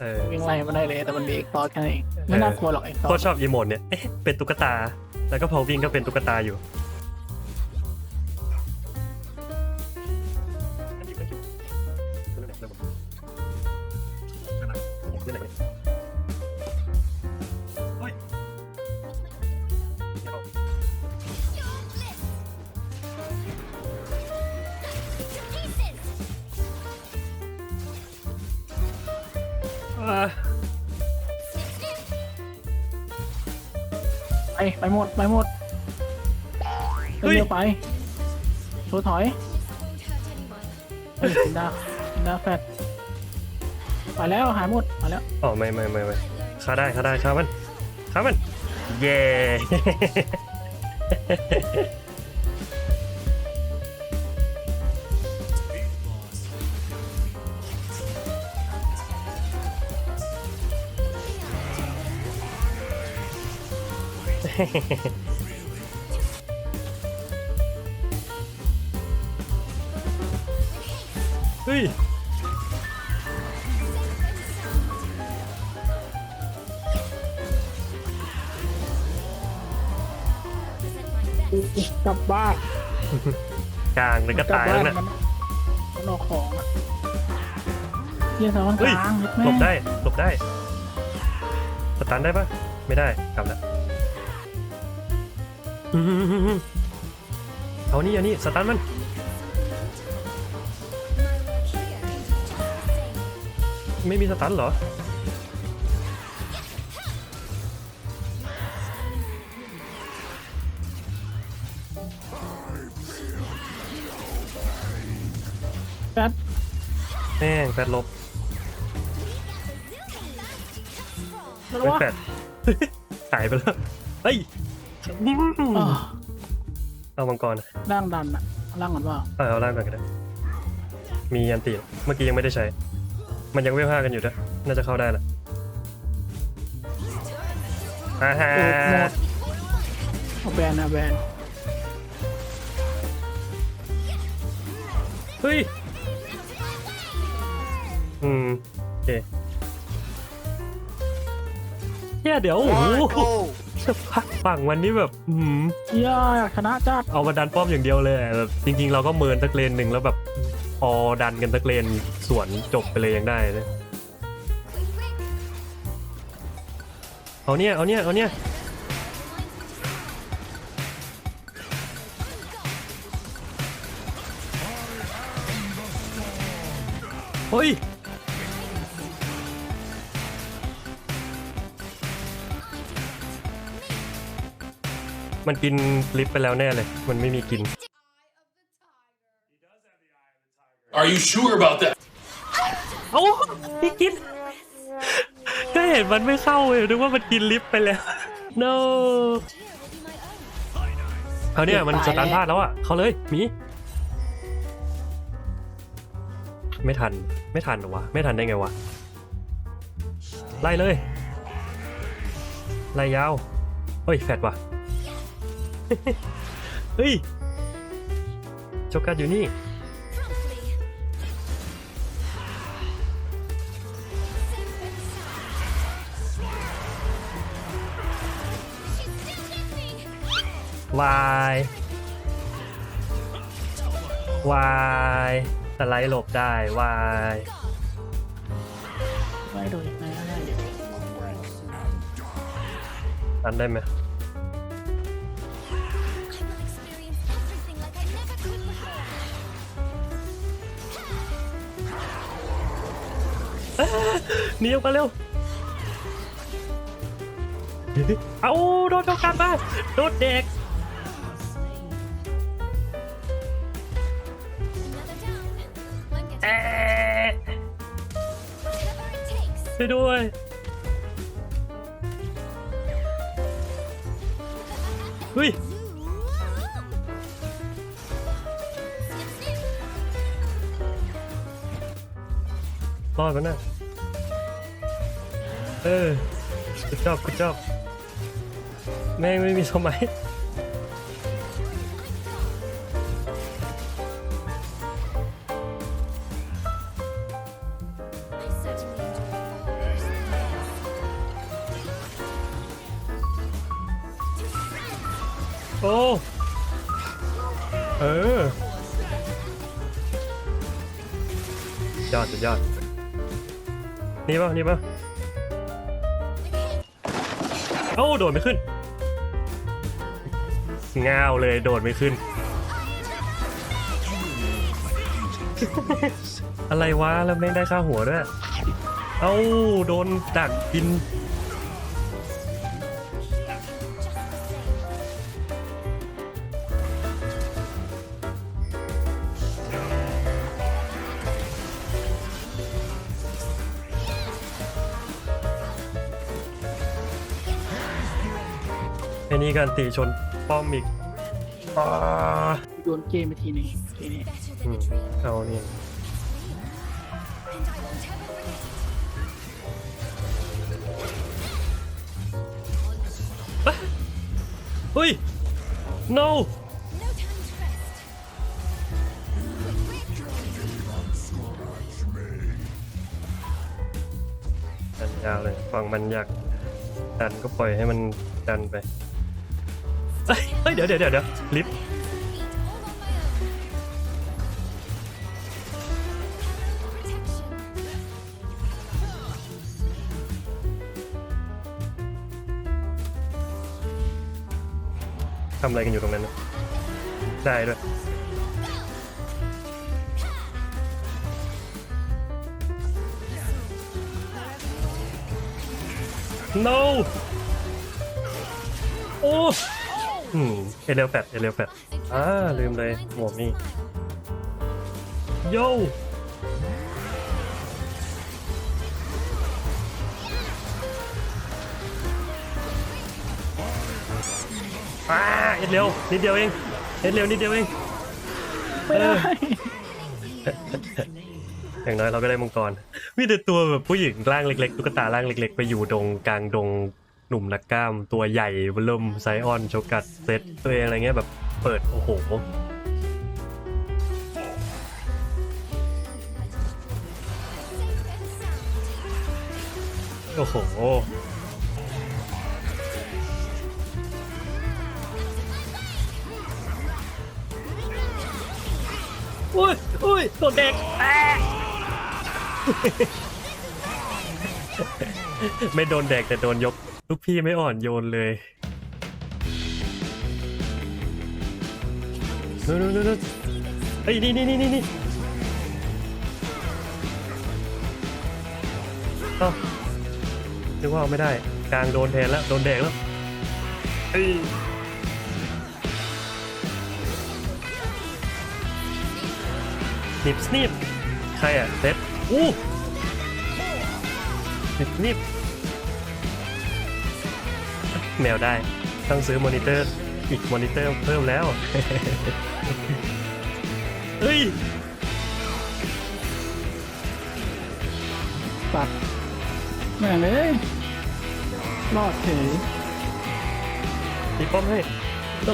เออวิ่งไล่มาได้เลยแต่มันมีเอ็กซ์ตอแค่นั้นเองไม่น่ากลัวหรอกเอ็กซ์ตอโคตรชอบอีโมดเนี่ยเอ๊ะเป็นตุ๊กตา แล้วก็พอวิ่งก็เป็นตุ๊กตาอยู่ ไปไปหมดไปหมดเฮ้ย เร็วๆไปโชว์ถอยเฮ้ยซินดาซินดาแฟดไปแล้วหายหมดมาแล้วอ๋อไม่ไม่ไม่ไม่ฆ่าได้ฆ่าได้ฆ่ามันฆ่ามัน เย้ เฮ้ยกลับบ้านกลางเลยก็ตายแล้วนะมันมันออกของอะเยี่ยสอนกเฮ้ยลางหลบได้หลบได้สตันได้ปะไม่ได้กลับแล้วอื้อหือหือหือ เอานี่เอานี่สตันมัน ไม่มีสตันเหรอแฟดแม่งแฟดลบแล้วไม่วะแฟดหายไปแล้ว เฮ้ย อ้าวเอามังกรร่างดันอะร่างก่อนว่าเออเอาล่างก่อนก็ได้ มีอันตีเมื่อกี้ยังไม่ได้ใช้ มันยังเวฟห้ากันอยู่ด้วยน่าจะเข้าได้ละอ่าฮะเออหมดเอาแบนนะแบนเฮ้ย อืม โอเคเนี่ยเดี๋ยวโอ้โห ฝั่งวันนี้แบบอืมเยี่ยอยาชนะจัดเอามาดันป้อมอย่างเดียวเลยแบบจริง ๆ เราก็เมินสักเลนหนึ่งแล้วแบบพอดันกันสักเลนสวนจบไปเลยยังได้เลยเอาเนี่ยเอาเนี่ยเอาเนี่ยเฮ้ย มันกินลิฟต์ไปแล้วแน่เลย มันไม่มีกิน Are you sure about that? เอ้าพี่กินก็เห็นมันไม่เข้าเลยนึกว่ามันกินลิฟต์ไปแล้ว no เอาเนี่ยมันสตาร์ทพลาดแล้วอะ เข้าเลยหมีไม่ทัน ไม่ทันเหรอวะ ไม่ทันได้ไงวะ ไล่เลย ไล่ยาว เฮ้ย แฟดว่ะ เฮ้ยโจกัสอยู่นี่ วายวายสไลด์หลบได้วาย ไม่โดนอีกนะได้อยู่ทันได้ไหม หนีออกมาเร็ว เอาโดนเจ้ากลับมาโดนเด็ก เอ๊ะช่วยด้วย เฮ้ย รอดมันน่ะ เออกูชอบกูชอบ แม่งไม่มีสมัยโอ้ เออ ยอดสุดยอด นี่ป่ะ นี่ป่ะ โอ้โดดไม่ขึ้นง้าวเลยโดดไม่ขึ้น อะไรวะแล้วไม่ได้ค่าหัวด้วย เอ้าโดนดักกิน อ้นี่กันตีชนป้อมอีกอ่าโยนเกมไปทีหนึงทีนี้อืมเอานี่เอ๊ะเฮ้ย no ดันยาวเลยฟังมันอยากดันก็ปล่อยให้มันดันไป เฮ้ยเฮ้ยเดี๋ยวเดี๋ยวเดี๋ยวเดี๋ยวลิฟต์ทำอะไรกันอยู่ตรงนั้นนะได้ด้วย no โอ้ อืมเอเลวแฟดเอเลวแฟดอ่าลืมเลยหมวกนี่โยอ่าเอ็ดเร็วนิดเดียวเองเอ็ดเร็วนิดเดียวเองไม่ได้อย่างน้อยเราก็ได้มังกรมีแต่ตัวแบบผู้หญิงร่างเล็กๆตุ๊กตาร่างเล็ก ๆ ไปอยู่ดงกลางดง หนุ่มนักกล้ามตัวใหญ่เบิ่มไซออนโชกัสเซตตัวเองอะไรเงี้ยแบบเปิด โอ้โห โอ้โห อุ้ยอุ้ยตัวเด็กแอะไม่โดนแดกแต่โดนยก ลูกพี่ไม่อ่อนโยนเลยนู่นนู่นนู่นเฮ้ยนี่นี่นี่นี่นี่เอ้านึกว่าเอาไม่ได้ กลางโดนแทนแล้ว โดนแดกแล้วเฮ้ยสนิบสนิบใครอะเซตอู้สนิบสนิบ แมวได้ ต้องซื้อมอนิเตอร์อีกมอนิเตอร์เพิ่มแล้ว เฮ้ยปัดแม่งเลยรอดเฉยตีป้อมให้โต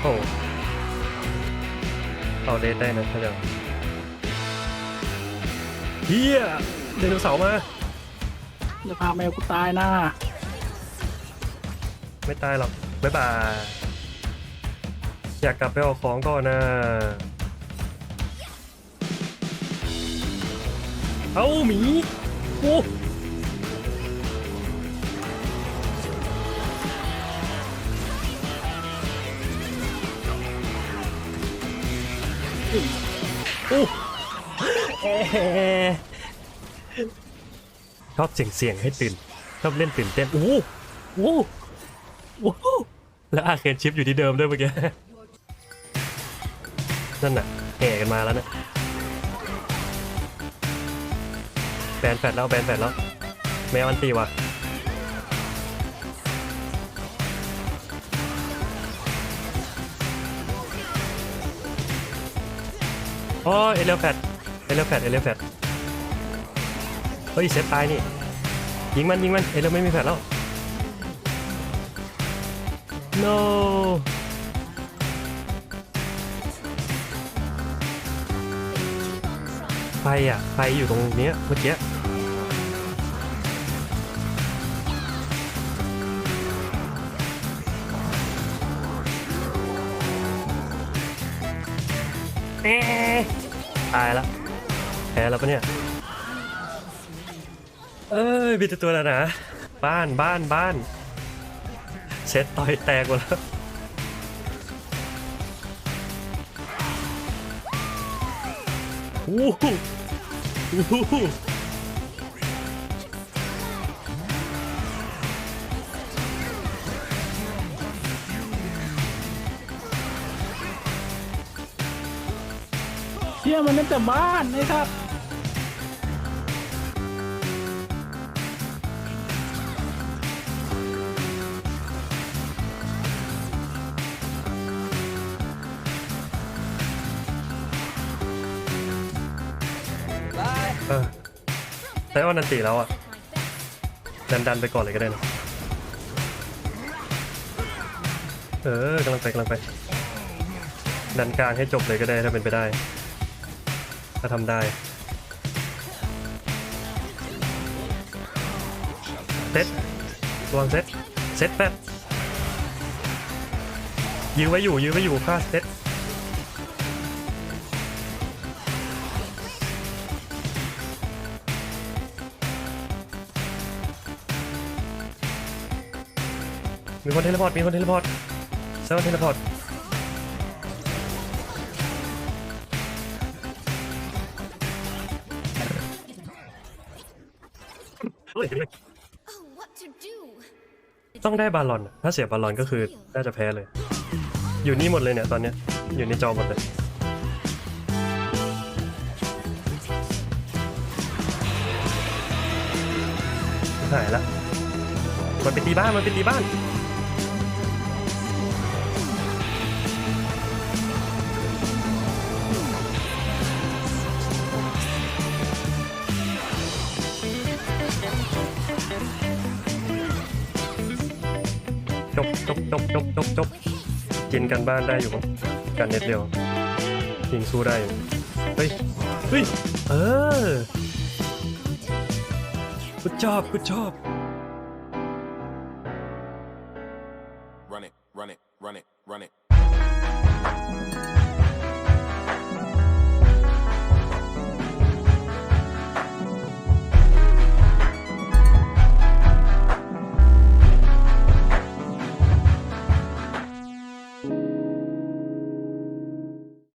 โอ้เอาเดทได้นะเขาจะเฮียไดโนเสาร์มา จะพาแมวกูตายน้าไม่ตายหรอกบ๊ายบาย อยากกลับไปเอาของก่อนนะ เอาหมีโอ้โอ้เอ๊ ชอบเสียงเสียงให้ตื่น ชอบเล่นตื่นเต้นโอ้โหโอ้โหโอ้แล้วอาเคนชิปอยู่ที่เดิมด้วยเมื่อกี้ นั่นน่ะแห่กันมาแล้วนะแบนแฟดแล้วแบนแฟดแล้ว แมวอันตีว่ะโอ๋อเอเลฟแฟดเอเลฟแฟดเอเลฟแฟด เฮ้ยเซฟตายนี่ยิงมันยิงมันเอเราไม่มีแผลแล้ว no ไฟอะไฟอยู่ตรงเนี้ยเมื่อกี้ตายแล้วแพ้แล้วปะเนี่ย เอ้ยมีแต่ตัวแล้วนะบ้านบ้านบ้านเซ็ตต่อยแตกหมดแล้วโอ้โหโอ้โหเชี่ยมันนั่นแต่บ้านไอ้ครับ เออแต่ว่านันตีแล้วอะดันดันไปก่อนเลยก็ได้นะเออกำลังไปกำลังไป ดันกลางให้จบเลยก็ได้ถ้าเป็นไปได้ ถ้าทำได้เซตวางเซตเซตแป๊บยื้อไว้อยู่ยื้อไว้อยู่ค่าเซต มีคนเทเลพอร์ต มีคนเทเลพอร์ตเซลเทเลพอร์ตต้องได้บาลอน ถ้าเสียบาลอนก็คือน่าจะแพ้เลย อยู่นี่หมดเลยเนี่ยตอนเนี้ย อยู่ในจอหมดเลยหายละมันไปตีบ้าน มันไปตีบ้าน นกนกนกนกกินกันบ้านได้อยู่ครับกันเน็ตเดียวยิงสู้ได้เฮ้ยเฮ้ยเออกูชอบกูชอบ run it run it run it run it